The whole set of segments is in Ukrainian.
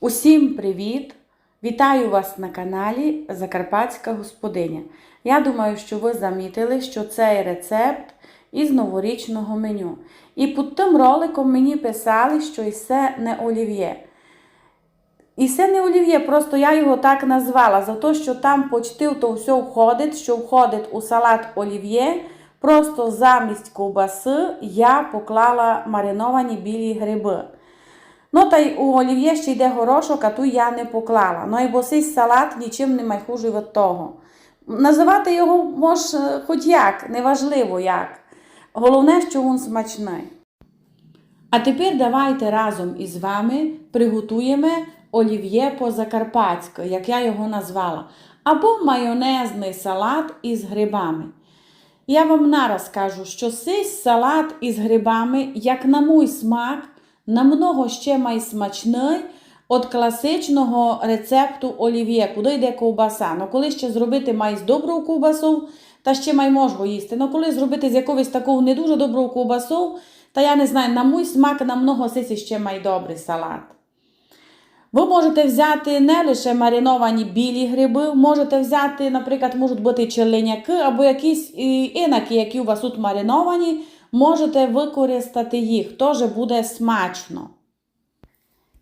Усім привіт! Вітаю вас на каналі Закарпатська господиня. Я думаю, що ви замітили, що цей рецепт із новорічного меню. І під тим роликом мені писали, що і це не олів'є. І це не олів'є, просто я його так назвала, за те, що там почти то все входить, що входить у салат олів'є. Просто замість ковбаси я поклала мариновані білі гриби. Ну, та й у олів'є ще йде горошок, а ту я не поклала. Ну і бо цей салат нічим не майхужий від того. Називати його може хоч як, неважливо як. Головне, що він смачний. А тепер давайте разом із вами приготуємо олів'є по-закарпатськи, як я його назвала, або майонезний салат із грибами. Я вам нараз кажу, що цей салат із грибами, як на мій смак, намного ще найсмачний від класичного рецепту олів'є, куди йде ковбаса. Ну, коли ще зробити май з добру ковбасу, та ще май можу їсти. Ну, коли зробити з якогось такого не дуже добру ковбасу, та я не знаю, на мій смак намного сисі ще май добрий салат. Ви можете взяти не лише мариновані білі гриби, можете взяти, наприклад, можуть бути черленяки або якісь інаки, які у вас тут мариновані, можете використати їх, теж буде смачно.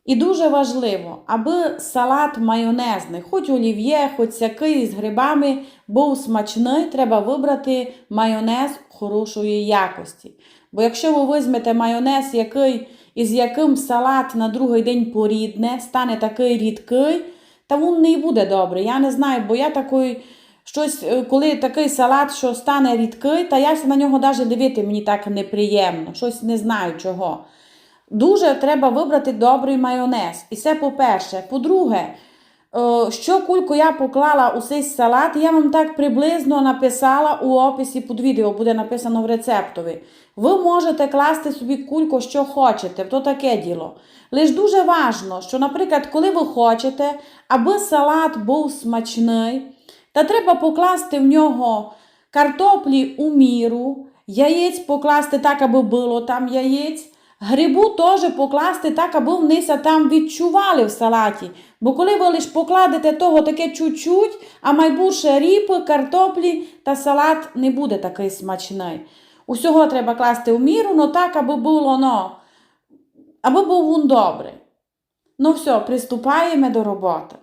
І дуже важливо, аби салат майонезний, хоч олів'є, хоч який з грибами, був смачний, треба вибрати майонез хорошої якості. Бо якщо ви візьмете майонез, який, із яким салат на другий день порідне, стане такий рідкий, та він не буде добрий. Я не знаю, бо я такий, щось, коли такий салат, що стане рідкий, та я на нього навіть дивити мені так неприємно, щось не знаю чого. Дуже треба вибрати добрий майонез. І це по-перше. По-друге, що кульку я поклала у цей салат, я вам так приблизно написала у описі під відео, буде написано в рецептові. Ви можете класти собі кульку, що хочете, то таке діло. Лиш дуже важно, що, наприклад, коли ви хочете, аби салат був смачний, та треба покласти в нього картоплі у міру, яєць покласти так, аби було там яєць. Грибу теж покласти так, аби внися там відчували в салаті. Бо коли ви лише покладете того таке чуть-чуть, а майбутше ріпи, картоплі та салат не буде такий смачний. Усього треба класти в міру, но так, аби було, но, аби був він добрий. Ну все, приступаємо до роботи.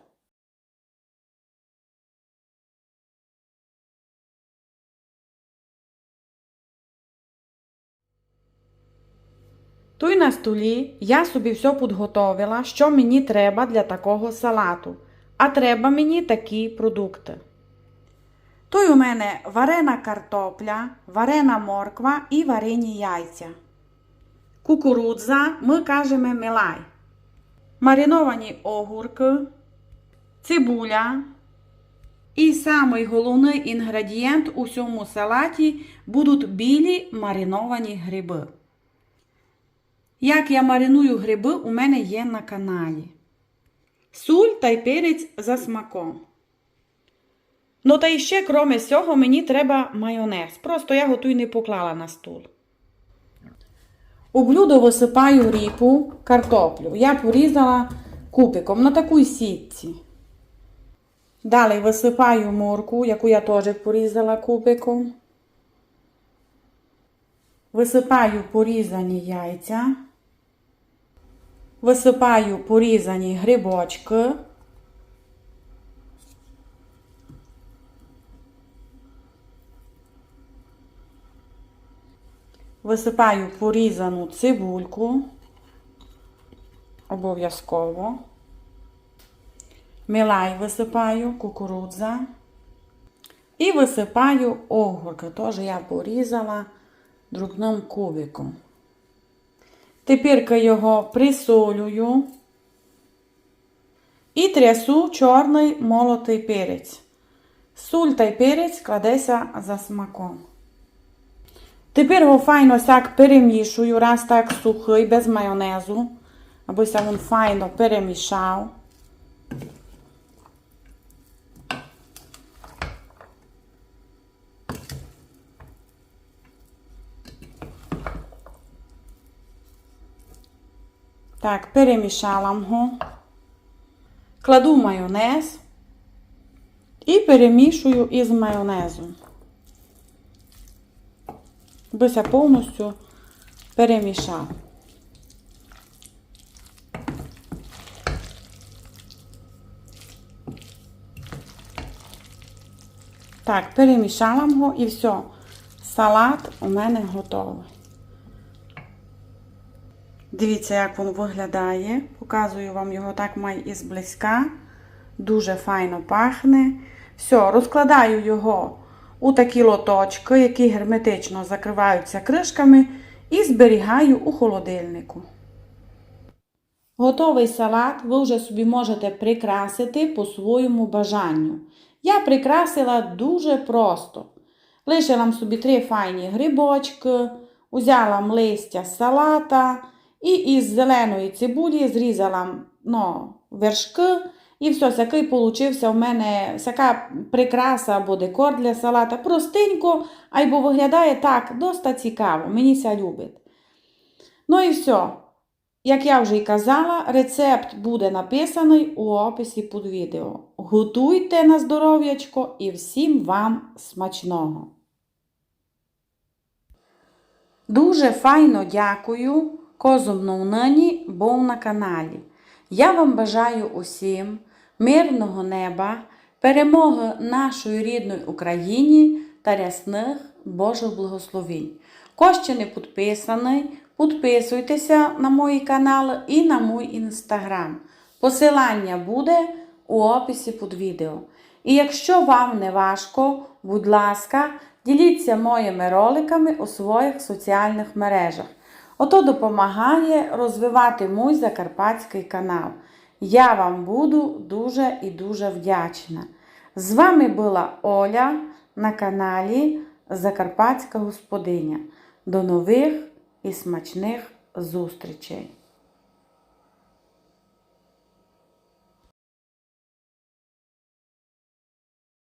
Тут на столі я собі все підготовила, що мені треба для такого салату. А треба мені такі продукти. Тут у мене варена картопля, варена морква і варені яйця. Кукурудза ми кажемо милай. Мариновані огурки, цибуля. І самий головний інгредієнт у цьому салаті будуть білі мариновані гриби. Як я мариную гриби, у мене є на каналі. Суль та й перець за смаком. Ну, та іще, крім цього, мені треба майонез. Просто я готую не поклала на стул. У блюдо висипаю ріпу, картоплю. Я порізала кубиком на такій сітці. Далі висипаю морку, яку я теж порізала кубиком. Висипаю порізані яйця. Висипаю порізані грибочки. Висипаю порізану цибульку. Обов'язково. Милай висипаю, кукурудза. І висипаю огурки. Теж я порізала дрібним кубиком. Тепер його присолюю і трясу чорний молотий перець. Суль та перець кладеться за смаком. Тепер його файно сяк перемішую, раз так сухий, без майонезу, аби він файно перемішав. Так, перемішала його. кладу майонез і перемішую із майонезом. Бися повністю перемішав. Так, перемішала його і все. Салат у мене готовий. Дивіться, як він виглядає. Показую вам його так май із близька. Дуже файно пахне. Все, розкладаю його у такі лоточки, які герметично закриваються кришками, і зберігаю у холодильнику. Готовий салат ви вже собі можете прикрасити по своєму бажанню. Я прикрасила дуже просто. Лишила собі три файні грибочки, узяла листя салата і із зеленої цибулі зрізала ну, вершки. І все, такий получився в мене така прикраса або декор для салата. Простенько, або виглядає так, доста цікаво. Мені це любить. Ну і все. Як я вже й казала, рецепт буде написаний у описі під відео. Готуйте на здоров'ячко і всім вам смачного! Дуже файно дякую козумну нині був на каналі. Я вам бажаю усім мирного неба, перемоги нашої рідної Україні та рясних Божих благословінь. Ще не підписаний, підписуйтеся на мої канали і на мій інстаграм. Посилання буде у описі під відео. І якщо вам не важко, будь ласка, діліться моїми роликами у своїх соціальних мережах. Ото допомагає розвивати мій закарпатський канал. Я вам буду дуже і дуже вдячна. З вами була Оля на каналі Закарпатська Господиня. До нових і смачних зустрічей!